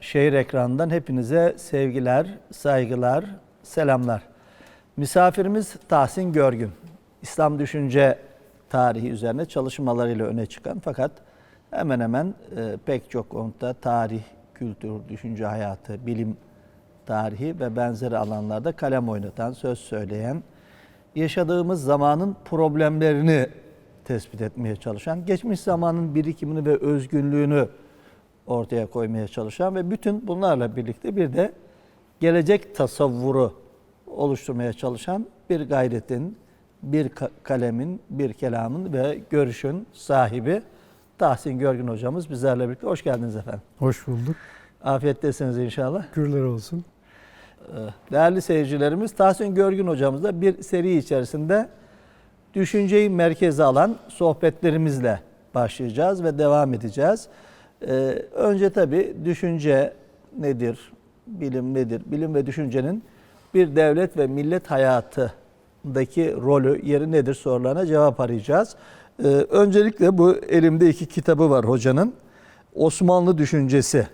Şehir ekranından hepinize sevgiler, saygılar, selamlar. Misafirimiz Tahsin Görgün. İslam düşünce tarihi üzerine çalışmalarıyla öne çıkan fakat hemen hemen e, pek çok konuda tarih, kültür, düşünce hayatı, bilim tarihi ve benzeri alanlarda kalem oynatan, söz söyleyen, yaşadığımız zamanın problemlerini tespit etmeye çalışan, geçmiş zamanın birikimini ve özgünlüğünü ortaya koymaya çalışan ve bütün bunlarla birlikte bir de gelecek tasavvuru oluşturmaya çalışan bir gayretin, bir ka- kalemin, bir kelamın ve görüşün sahibi Tahsin Görgün hocamız bizlerle birlikte. Hoş geldiniz efendim. Hoş bulduk. Afiyettesiniz inşallah. Şükürler olsun. Ee, Değerli seyircilerimiz Tahsin Görgün hocamızla bir seri içerisinde düşünceyi merkeze alan sohbetlerimizle başlayacağız ve devam edeceğiz. Ee, önce tabii düşünce nedir, bilim nedir, bilim ve düşüncenin bir devlet ve millet hayatındaki rolü, yeri nedir sorularına cevap arayacağız. Ee, öncelikle bu elimde iki kitabı var hocanın. Osmanlı Düşüncesi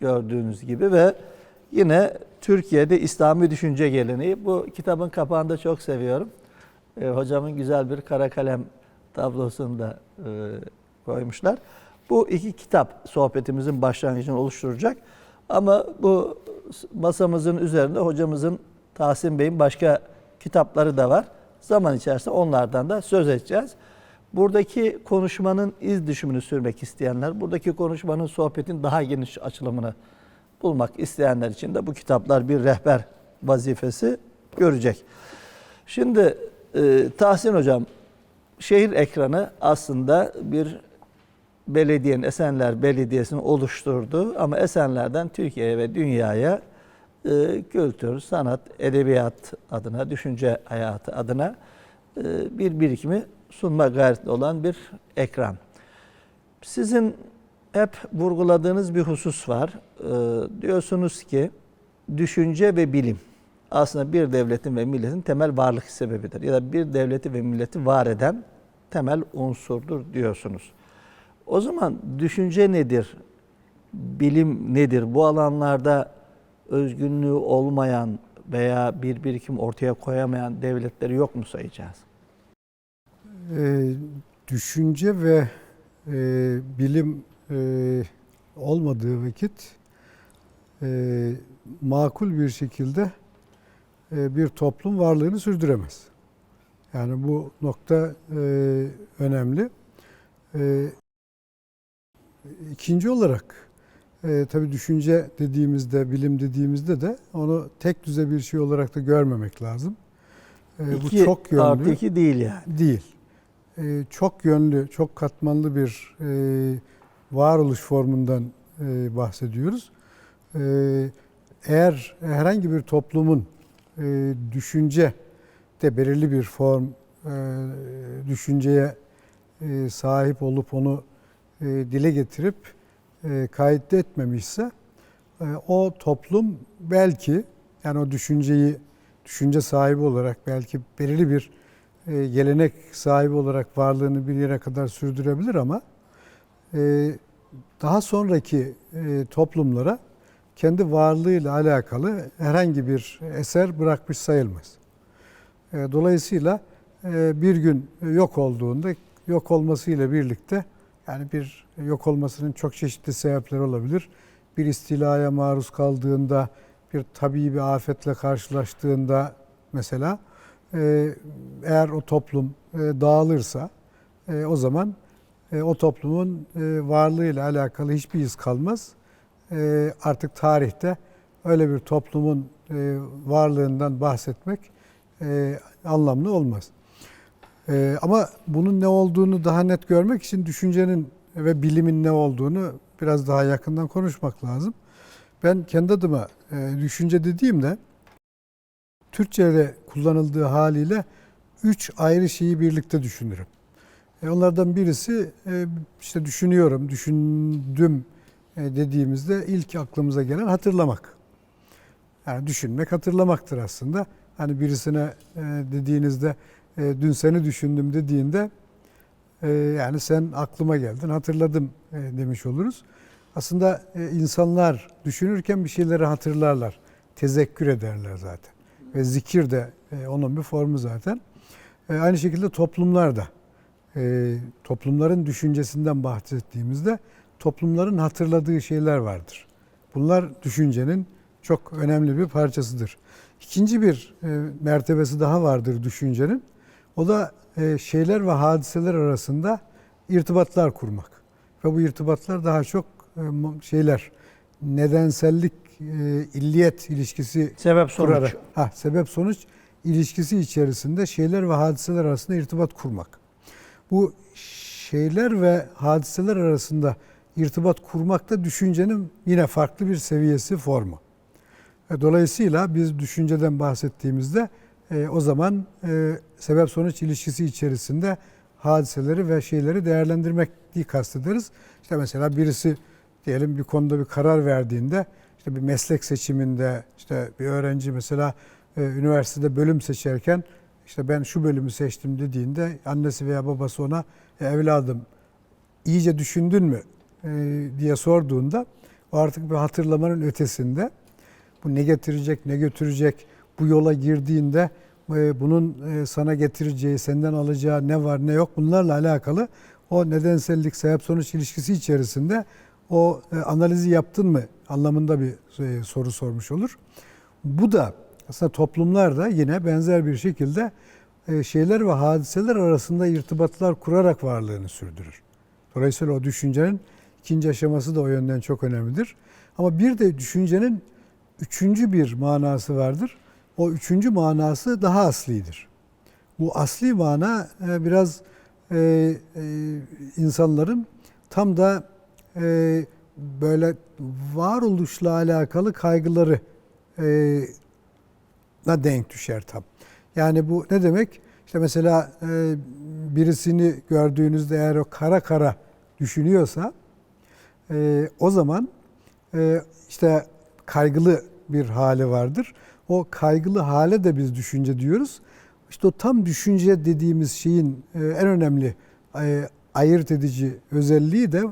gördüğünüz gibi ve yine Türkiye'de İslami düşünce geleneği. Bu kitabın kapağını da çok seviyorum. E, hocamın güzel bir kara kalem tablosunu da e, koymuşlar. Bu iki kitap sohbetimizin başlangıcını oluşturacak. Ama bu masamızın üzerinde hocamızın Tahsin Bey'in başka kitapları da var. Zaman içerisinde onlardan da söz edeceğiz. Buradaki konuşmanın iz düşümünü sürmek isteyenler, buradaki konuşmanın sohbetin daha geniş açılımını bulmak isteyenler için de bu kitaplar bir rehber vazifesi görecek. Şimdi e, Tahsin Hocam, şehir ekranı aslında bir belediyenin, Esenler Belediyesi'nin oluşturduğu ama Esenler'den Türkiye'ye ve dünyaya e, kültür, sanat, edebiyat adına, düşünce hayatı adına e, bir birikimi sunma gayretli olan bir ekran. Sizin hep vurguladığınız bir husus var. Ee, diyorsunuz ki düşünce ve bilim aslında bir devletin ve milletin temel varlık sebebidir. Ya da bir devleti ve milleti var eden temel unsurdur diyorsunuz. O zaman düşünce nedir? Bilim nedir? Bu alanlarda özgünlüğü olmayan veya bir birikim ortaya koyamayan devletleri yok mu sayacağız? Ee, düşünce ve e, bilim e, olmadığı vakit e, makul bir şekilde e, bir toplum varlığını sürdüremez. Yani bu nokta e, önemli. E, ikinci olarak e, tabii düşünce dediğimizde, bilim dediğimizde de onu tek düze bir şey olarak da görmemek lazım. E, İki bu çok yönlü artı iki değil yani. değil. Ee, çok yönlü, çok katmanlı bir e, varoluş formundan e, bahsediyoruz. Ee, eğer herhangi bir toplumun e, düşünce de belirli bir form e, düşünceye e, sahip olup onu e, dile getirip e, etmemişse e, o toplum belki yani o düşünceyi düşünce sahibi olarak belki belirli bir e, gelenek sahibi olarak varlığını bir yere kadar sürdürebilir ama daha sonraki toplumlara kendi varlığıyla alakalı herhangi bir eser bırakmış sayılmaz. Dolayısıyla bir gün yok olduğunda yok olmasıyla birlikte yani bir yok olmasının çok çeşitli sebepleri olabilir. Bir istilaya maruz kaldığında, bir tabii bir afetle karşılaştığında mesela e, eğer o toplum e, dağılırsa e, o zaman o toplumun varlığıyla alakalı hiçbir iz kalmaz. Artık tarihte öyle bir toplumun varlığından bahsetmek anlamlı olmaz. E, ama bunun ne olduğunu daha net görmek için düşüncenin ve bilimin ne olduğunu biraz daha yakından konuşmak lazım. Ben kendi adıma e, düşünce dediğimde Türkçe'de kullanıldığı haliyle üç ayrı şeyi birlikte düşünürüm. E, onlardan birisi e, işte düşünüyorum, düşündüm e, dediğimizde ilk aklımıza gelen hatırlamak. Yani düşünmek hatırlamaktır aslında. Hani birisine e, dediğinizde e, dün seni düşündüm dediğinde e, yani sen aklıma geldin hatırladım e, demiş oluruz. Aslında e, insanlar düşünürken bir şeyleri hatırlarlar. Tezekkür ederler zaten. Ve zikir de e, onun bir formu zaten. E, Aynı şekilde toplumlar da e, toplumların düşüncesinden bahsettiğimizde toplumların hatırladığı şeyler vardır. Bunlar düşüncenin çok önemli bir parçasıdır. İkinci bir e, mertebesi daha vardır düşüncenin. O da e, şeyler ve hadiseler arasında irtibatlar kurmak. Ve bu irtibatlar daha çok e, şeyler nedensellik, e, illiyet ilişkisi Sebep sonuç. kurarak, ha, sebep sonuç ilişkisi içerisinde şeyler ve hadiseler arasında irtibat kurmak. Bu şeyler ve hadiseler arasında irtibat kurmak da düşüncenin yine farklı bir seviyesi, formu. Dolayısıyla biz düşünceden bahsettiğimizde e, o zaman e, sebep sonuç ilişkisi içerisinde hadiseleri ve şeyleri değerlendirmek kastederiz. İşte mesela birisi diyelim bir konuda bir karar verdiğinde işte bir meslek seçiminde işte bir öğrenci mesela e, üniversitede bölüm seçerken işte ben şu bölümü seçtim dediğinde annesi veya babası ona "E, evladım iyice düşündün mü e, diye sorduğunda o artık bir hatırlamanın ötesinde bu ne getirecek, ne götürecek, bu yola girdiğinde bunun e, sana getireceği, senden alacağı ne var ne yok bunlarla alakalı o nedensellik sebep sonuç ilişkisi içerisinde o e, analizi yaptın mı anlamında bir e, soru sormuş olur. Bu da aslında toplumlar da yine benzer bir şekilde e, şeyler ve hadiseler arasında irtibatlar kurarak varlığını sürdürür. Dolayısıyla o düşüncenin ikinci aşaması da o yönden çok önemlidir. Ama bir de düşüncenin üçüncü bir manası vardır. O üçüncü manası daha aslidir. Bu asli mana e, biraz e, e, insanların tam da e, böyle varoluşla alakalı kaygıları e, na denk düşer tam. Yani bu ne demek? İşte mesela e, birisini gördüğünüzde eğer o kara kara düşünüyorsa e, o zaman e, işte kaygılı bir hali vardır. O kaygılı hale de biz düşünce diyoruz. İşte o tam düşünce dediğimiz şeyin e, en önemli e, ayırt edici özelliği de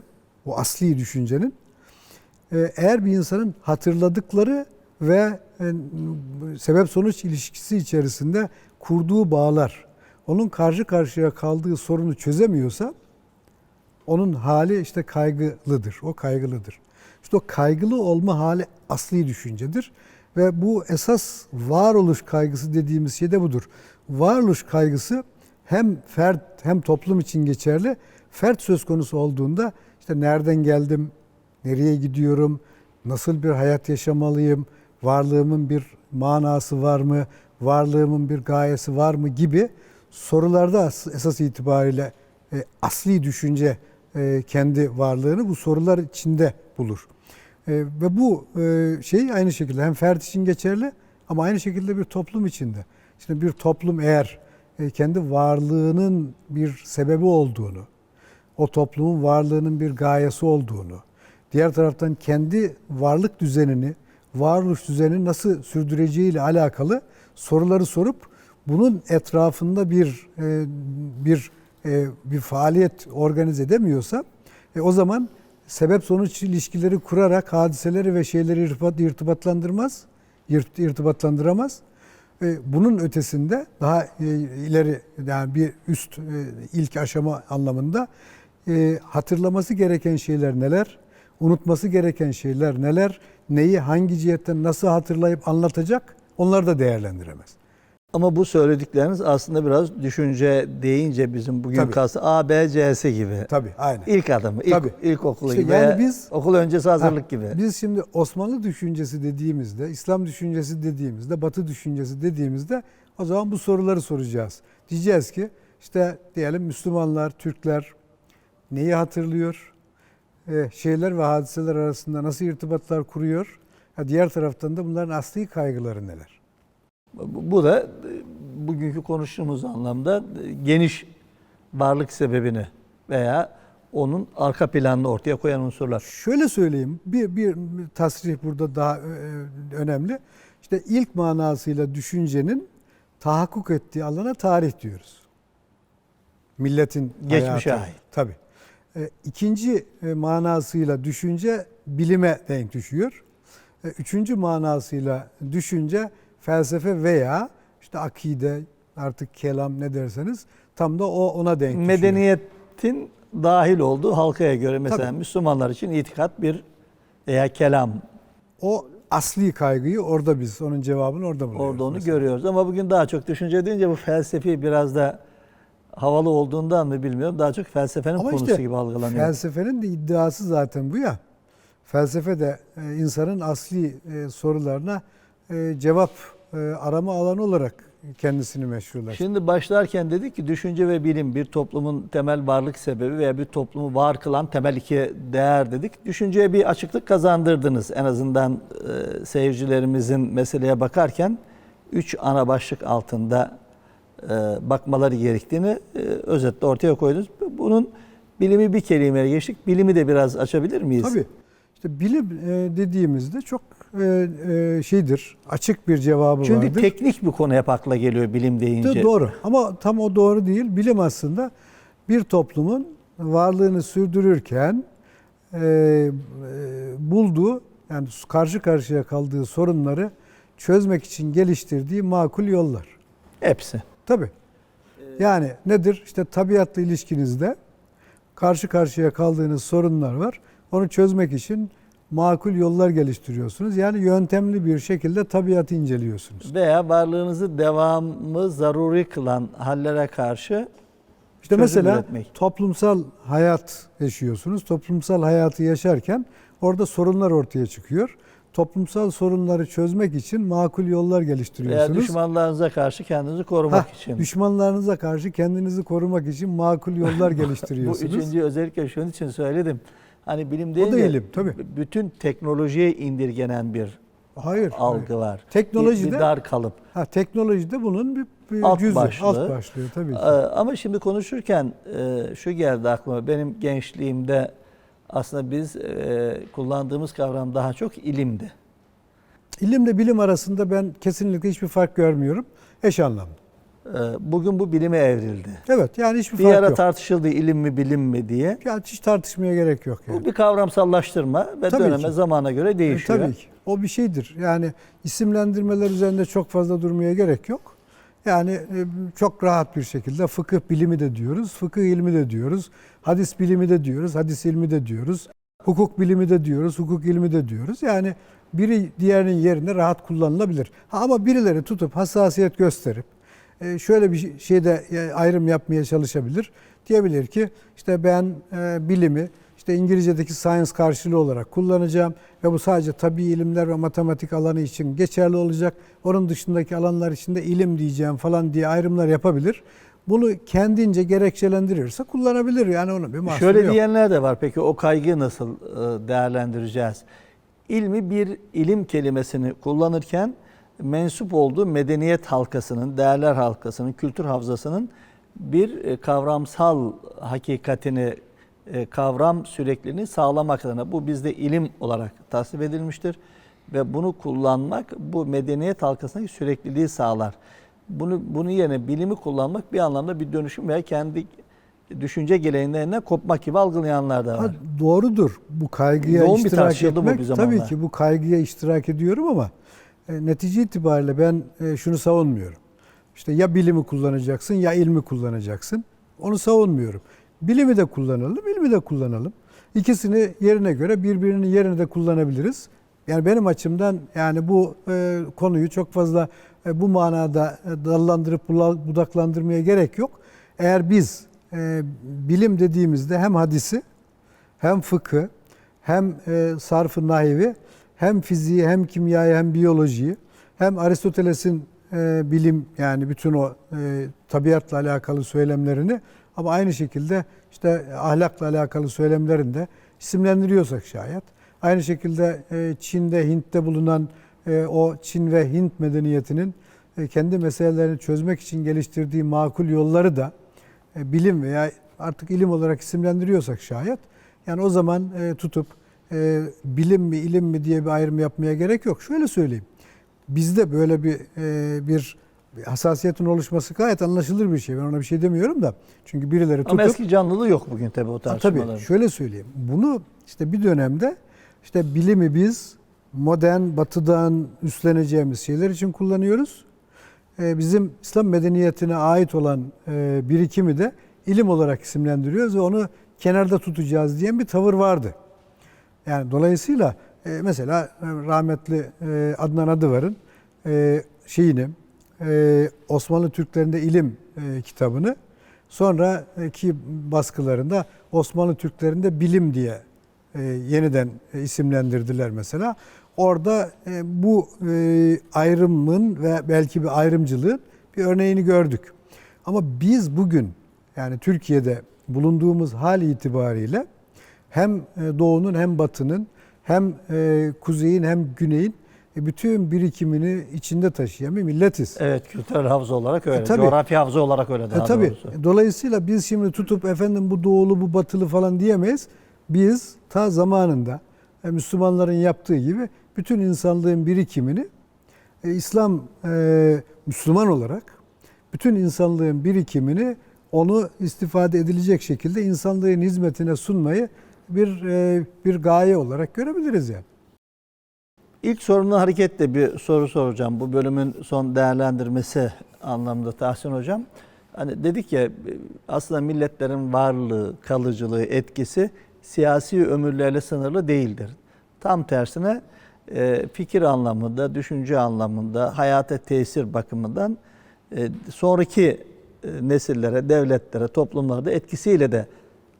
o asli düşüncenin e, eğer bir insanın hatırladıkları ve sebep sonuç ilişkisi içerisinde kurduğu bağlar onun karşı karşıya kaldığı sorunu çözemiyorsa onun hali işte kaygılıdır. O kaygılıdır. İşte o kaygılı olma hali asli düşüncedir. Ve bu esas varoluş kaygısı dediğimiz şey de budur. Varoluş kaygısı hem fert hem toplum için geçerli. Fert söz konusu olduğunda işte nereden geldim, nereye gidiyorum, nasıl bir hayat yaşamalıyım, varlığımın bir manası var mı, varlığımın bir gayesi var mı gibi sorularda as- esas itibariyle e, asli düşünce e, kendi varlığını bu sorular içinde bulur. E, ve bu e, şey aynı şekilde hem fert için geçerli ama aynı şekilde bir toplum içinde. Şimdi bir toplum eğer e, kendi varlığının bir sebebi olduğunu, o toplumun varlığının bir gayesi olduğunu, diğer taraftan kendi varlık düzenini, varoluş düzenini nasıl sürdüreceğiyle alakalı soruları sorup bunun etrafında bir e, bir bir faaliyet organize edemiyorsa o zaman sebep sonuç ilişkileri kurarak hadiseleri ve şeyleri irtibat, irtibatlandırmaz, irt- irtibatlandıramaz. Bunun ötesinde daha e, ileri yani bir üst e, ilk aşama anlamında e, hatırlaması gereken şeyler neler, unutması gereken şeyler neler, neyi hangi cihetten nasıl hatırlayıp anlatacak onları da değerlendiremez. Ama bu söyledikleriniz aslında biraz düşünce deyince bizim bugün Tabii. A, B, C'si gibi. Tabii aynen. İlk adımı, ilk, Tabii. ilk okulu İşte gibi. yani biz- okul öncesi hazırlık Ha, gibi. Biz şimdi Osmanlı düşüncesi dediğimizde, İslam düşüncesi dediğimizde, Batı düşüncesi dediğimizde o zaman bu soruları soracağız. Diyeceğiz ki işte diyelim Müslümanlar, Türkler neyi hatırlıyor? Ee, şeyler ve hadiseler arasında nasıl irtibatlar kuruyor? Ha, diğer taraftan da bunların asli kaygıları neler? Bu da e, bugünkü konuştuğumuz anlamda e, geniş varlık sebebini veya onun arka planını ortaya koyan unsurlar. Şöyle söyleyeyim, bir, bir tasrih burada daha e, önemli. İşte ilk manasıyla düşüncenin tahakkuk ettiği alana tarih diyoruz. Milletin Geçmişe ait. Tabii. E, ikinci manasıyla düşünce bilime denk düşüyor. E, üçüncü manasıyla düşünce felsefe veya işte akide artık kelam ne derseniz tam da o ona denk. Medeniyetin dahil olduğu halkaya göre mesela Tabii. Müslümanlar için itikat bir veya kelam O asli kaygıyı orada biz onun cevabını orada buluyoruz. orada onu mesela. görüyoruz. Ama bugün daha çok düşünce deyince bu felsefi biraz da havalı olduğundan mı bilmiyorum. Daha çok felsefenin Ama konusu işte gibi algılanıyor. Felsefenin de iddiası zaten bu ya. Felsefe de e, insanın asli e, sorularına cevap e, arama alanı olarak kendisini meşrulaştırıyor. Şimdi başlarken dedik ki düşünce ve bilim bir toplumun temel varlık sebebi veya bir toplumu var kılan temel iki değer dedik. Düşünceye bir açıklık kazandırdınız. En azından e, seyircilerimizin meseleye bakarken üç ana başlık altında e, bakmaları gerektiğini e, özetle ortaya koydunuz. Bunun bilimi bir kelimeye geçtik. Bilimi de biraz açabilir miyiz? Tabii. İşte bilim e, dediğimizde çok e, e, şeydir, açık bir cevabı Çünkü vardır. teknik bir konu hep akla geliyor bilim deyince. De doğru ama tam o doğru değil. Bilim aslında bir toplumun varlığını sürdürürken e, e, bulduğu yani karşı karşıya kaldığı sorunları çözmek için geliştirdiği makul yollar. Hepsi. Tabii. Yani nedir? İşte tabiatla ilişkinizde karşı karşıya kaldığınız sorunlar var. Onu çözmek için makul yollar geliştiriyorsunuz. Yani yöntemli bir şekilde tabiatı inceliyorsunuz. Veya varlığınızı devamı zaruri kılan hallere karşı İşte mesela üretmek. toplumsal hayat yaşıyorsunuz. Toplumsal hayatı yaşarken orada sorunlar ortaya çıkıyor. Toplumsal sorunları çözmek için makul yollar veya geliştiriyorsunuz. düşmanlarınıza karşı kendinizi korumak Hah, için. Düşmanlarınıza karşı kendinizi korumak için makul yollar Bu geliştiriyorsunuz. üçüncü özellikle şunun için söyledim. Hani bilim deyince ilim, tabii. bütün teknolojiye indirgenen bir Hayır. algı hayır. var. Teknolojide- bir, bir dar kalıp. Ha, teknolojide bunun bir, bir Alt cüzü, başlığı. alt başlığı tabii Ee, ki. Ama şimdi konuşurken e, şu geldi aklıma. Benim gençliğimde aslında biz e, kullandığımız kavram daha çok ilimdi. İlimle bilim arasında ben kesinlikle hiçbir fark görmüyorum. Eş anlamlı. Ee, Bugün bu bilime evrildi. Evet yani hiçbir Bir fark ara yok. tartışıldı ilim mi bilim mi diye. Ya hiç tartışmaya gerek yok yani. Bu bir kavramsallaştırma ve Tabii döneme ki. zamana göre E, değişiyor. tabii ki. O bir şeydir. Yani isimlendirmeler üzerinde çok fazla durmaya gerek yok. Yani e, çok rahat bir şekilde fıkıh bilimi de diyoruz, fıkıh ilmi de diyoruz, hadis bilimi de diyoruz, hadis ilmi de diyoruz, hukuk bilimi de diyoruz, hukuk ilmi de diyoruz. Yani biri diğerinin yerine rahat kullanılabilir. Ha, ama birileri tutup hassasiyet gösterip e, şöyle bir şeyde e, ayrım yapmaya çalışabilir. Diyebilir ki işte ben e, bilimi işte İngilizce'deki science karşılığı olarak kullanacağım ve bu sadece tabi ilimler ve matematik alanı için geçerli olacak. Onun dışındaki alanlar için de ilim diyeceğim falan diye ayrımlar yapabilir. Bunu kendince gerekçelendirirse kullanabilir. Yani onun bir mahsuru Şöyle yok. diyenler de var. Peki o kaygıyı nasıl e, değerlendireceğiz? İlmi bir ilim kelimesini kullanırken mensup olduğu medeniyet halkasının, değerler halkasının, kültür havzasının bir e, kavramsal hakikatini, e, kavram sürekliliğini sağlamak adına bu bizde ilim olarak tasvip edilmiştir ve bunu kullanmak bu medeniyet halkasındaki sürekliliği sağlar. Bunu bunu yerine bilimi kullanmak bir anlamda bir dönüşüm veya kendi düşünce geleneğinden kopmak gibi algılayanlar da var. Ha, doğrudur. Bu kaygıya Yoğun bir iştirak bu etmek bir zamanlar. tabii ki bu kaygıya iştirak ediyorum ama e, netice itibariyle ben e, şunu savunmuyorum. İşte ya bilimi kullanacaksın ya ilmi kullanacaksın. Onu savunmuyorum. Bilimi de kullanalım, ilmi de kullanalım. İkisini yerine göre birbirinin yerine de kullanabiliriz. Yani benim açımdan yani bu e, konuyu çok fazla e, bu manada e, dallandırıp budaklandırmaya gerek yok. Eğer biz e, bilim dediğimizde hem hadisi hem fıkı hem e, sarfı nahivi hem fiziği hem kimyayı hem biyolojiyi hem Aristoteles'in e, bilim yani bütün o e, tabiatla alakalı söylemlerini ama aynı şekilde işte ahlakla alakalı söylemlerini de isimlendiriyorsak şayet aynı şekilde e, Çin'de Hint'te bulunan e, o Çin ve Hint medeniyetinin e, kendi meselelerini çözmek için geliştirdiği makul yolları da e, bilim veya artık ilim olarak isimlendiriyorsak şayet yani o zaman e, tutup e, bilim mi ilim mi diye bir ayrım yapmaya gerek yok. Şöyle söyleyeyim. Bizde böyle bir e, bir hassasiyetin oluşması gayet anlaşılır bir şey. Ben ona bir şey demiyorum da. Çünkü birileri tutup Ama eski canlılığı yok bugün tabii o tartışmaların. Tabii şöyle söyleyeyim. Bunu işte bir dönemde işte bilimi biz modern batıdan üstleneceğimiz şeyler için kullanıyoruz. Ee, bizim İslam medeniyetine ait olan e, birikimi de ilim olarak isimlendiriyoruz ve onu kenarda tutacağız diyen bir tavır vardı. Yani dolayısıyla e, mesela e, rahmetli e, Adnan Adıvar'ın e, şeyini e, Osmanlı Türklerinde ilim e, kitabını sonraki baskılarında Osmanlı Türklerinde bilim diye e, yeniden e, isimlendirdiler mesela. Orada e, bu e, ayrımın ve belki bir ayrımcılığın bir örneğini gördük. Ama biz bugün yani Türkiye'de bulunduğumuz hal itibariyle hem e, doğunun hem batının hem e, kuzeyin hem güneyin e, bütün birikimini içinde taşıyan bir milletiz. Evet kültürel havza olarak öyle. E, tabii. Coğrafi havza olarak öyle daha E, tabii. doğrusu. Dolayısıyla biz şimdi tutup efendim bu doğulu bu batılı falan diyemeyiz. Biz ta zamanında Müslümanların yaptığı gibi bütün insanlığın birikimini e, İslam e, Müslüman olarak bütün insanlığın birikimini onu istifade edilecek şekilde insanlığın hizmetine sunmayı bir e, bir gaye olarak görebiliriz yani. İlk sorunun hareketle bir soru soracağım. Bu bölümün son değerlendirmesi anlamında Tahsin Hocam. Hani dedik ya aslında milletlerin varlığı, kalıcılığı, etkisi siyasi ömürlerle sınırlı değildir. Tam tersine e, fikir anlamında, düşünce anlamında, hayata tesir bakımından e, sonraki nesillere, devletlere, toplumlarda etkisiyle de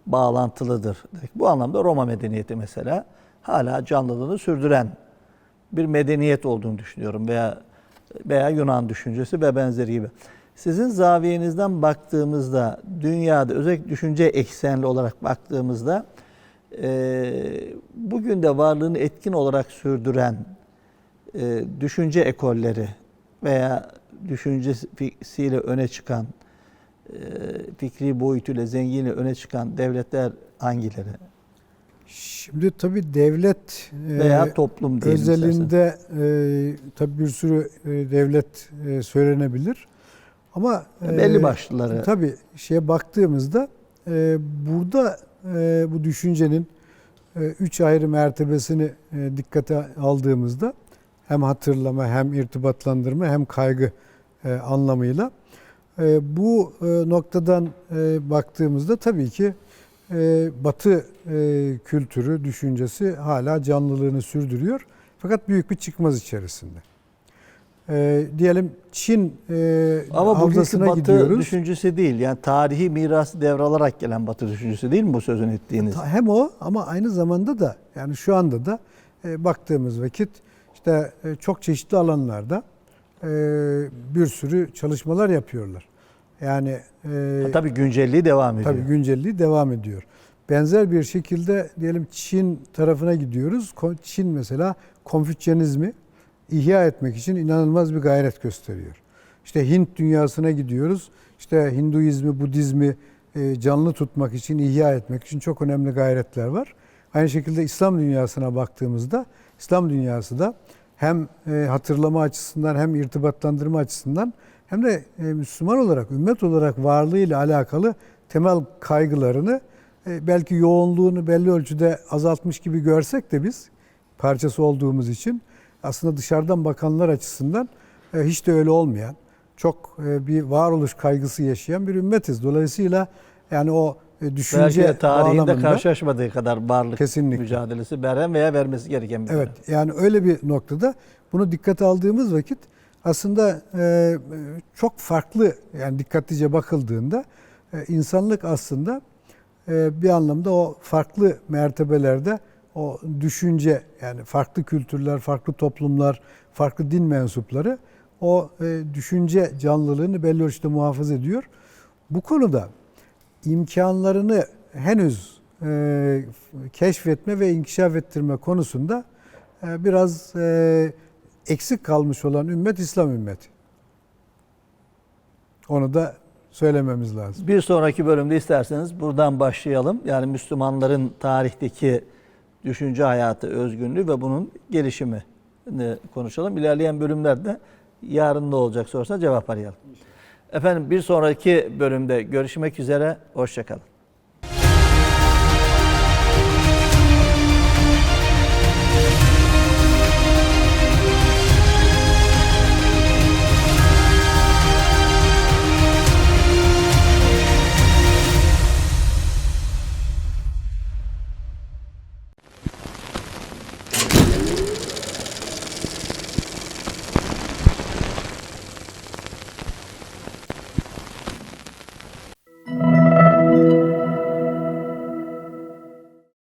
bağlantılıdır. dedik. Bu anlamda Roma medeniyeti mesela hala canlılığını sürdüren bir medeniyet olduğunu düşünüyorum veya veya Yunan düşüncesi ve benzeri gibi. Sizin zaviyenizden baktığımızda dünyada özellikle düşünce eksenli olarak baktığımızda e, bugün de varlığını etkin olarak sürdüren e, düşünce ekolleri veya düşüncesiyle öne çıkan fikri boyutuyla zenginliği öne çıkan devletler hangileri? Şimdi tabii devlet e, Veya toplum diyelim istersen. özelinde e, tabii bir sürü e, devlet e, söylenebilir. Ama e, Belli başlıları. Tabii şeye baktığımızda e, burada e, bu düşüncenin e, üç ayrı mertebesini e, dikkate aldığımızda hem hatırlama hem irtibatlandırma hem kaygı e, anlamıyla e, bu e, noktadan e, baktığımızda tabii ki e, Batı kültürü, düşüncesi hala canlılığını sürdürüyor. Fakat büyük bir çıkmaz içerisinde. E, diyelim Çin e, Ama havzasına Batı gidiyoruz. düşüncesi değil. Yani tarihi mirası devralarak gelen Batı düşüncesi değil mi bu sözün ettiğiniz? Hem o ama aynı zamanda da yani şu anda da e, baktığımız vakit işte e, çok çeşitli alanlarda bir sürü çalışmalar yapıyorlar. Yani e, Ha, tabii güncelliği devam ediyor. Tabii güncelliği devam ediyor. Benzer bir şekilde diyelim Çin tarafına gidiyoruz. Çin mesela Konfüçyanizmi ihya etmek için inanılmaz bir gayret gösteriyor. İşte Hint dünyasına gidiyoruz. İşte Hinduizmi, Budizmi e, canlı tutmak için, ihya etmek için çok önemli gayretler var. Aynı şekilde İslam dünyasına baktığımızda İslam dünyası da hem e, hatırlama açısından hem irtibatlandırma açısından hem de e, Müslüman olarak, ümmet olarak varlığıyla alakalı temel kaygılarını e, belki yoğunluğunu belli ölçüde azaltmış gibi görsek de biz parçası olduğumuz için aslında dışarıdan bakanlar açısından hiç de öyle olmayan, çok bir varoluş kaygısı yaşayan bir ümmetiz. Dolayısıyla yani o düşünce Belki de tarihinde bağlamında- karşılaşmadığı kadar varlık Kesinlikle. mücadelesi veren veya vermesi gereken bir Evet yani öyle bir noktada bunu dikkate aldığımız vakit aslında e, çok farklı yani dikkatlice bakıldığında e, insanlık aslında e, bir anlamda o farklı mertebelerde o düşünce yani farklı kültürler, farklı toplumlar, farklı din mensupları o e, düşünce canlılığını belli ölçüde muhafaza ediyor. Bu konuda imkanlarını henüz e, keşfetme ve inkişaf ettirme konusunda e, biraz e, eksik kalmış olan ümmet İslam ümmeti. Onu da söylememiz lazım. Bir sonraki bölümde isterseniz buradan başlayalım. Yani Müslümanların tarihteki düşünce hayatı, özgünlüğü ve bunun gelişimi konuşalım. İlerleyen bölümlerde yarın ne olacak sorusuna cevap arayalım. Efendim bir sonraki bölümde görüşmek üzere. Hoşçakalın.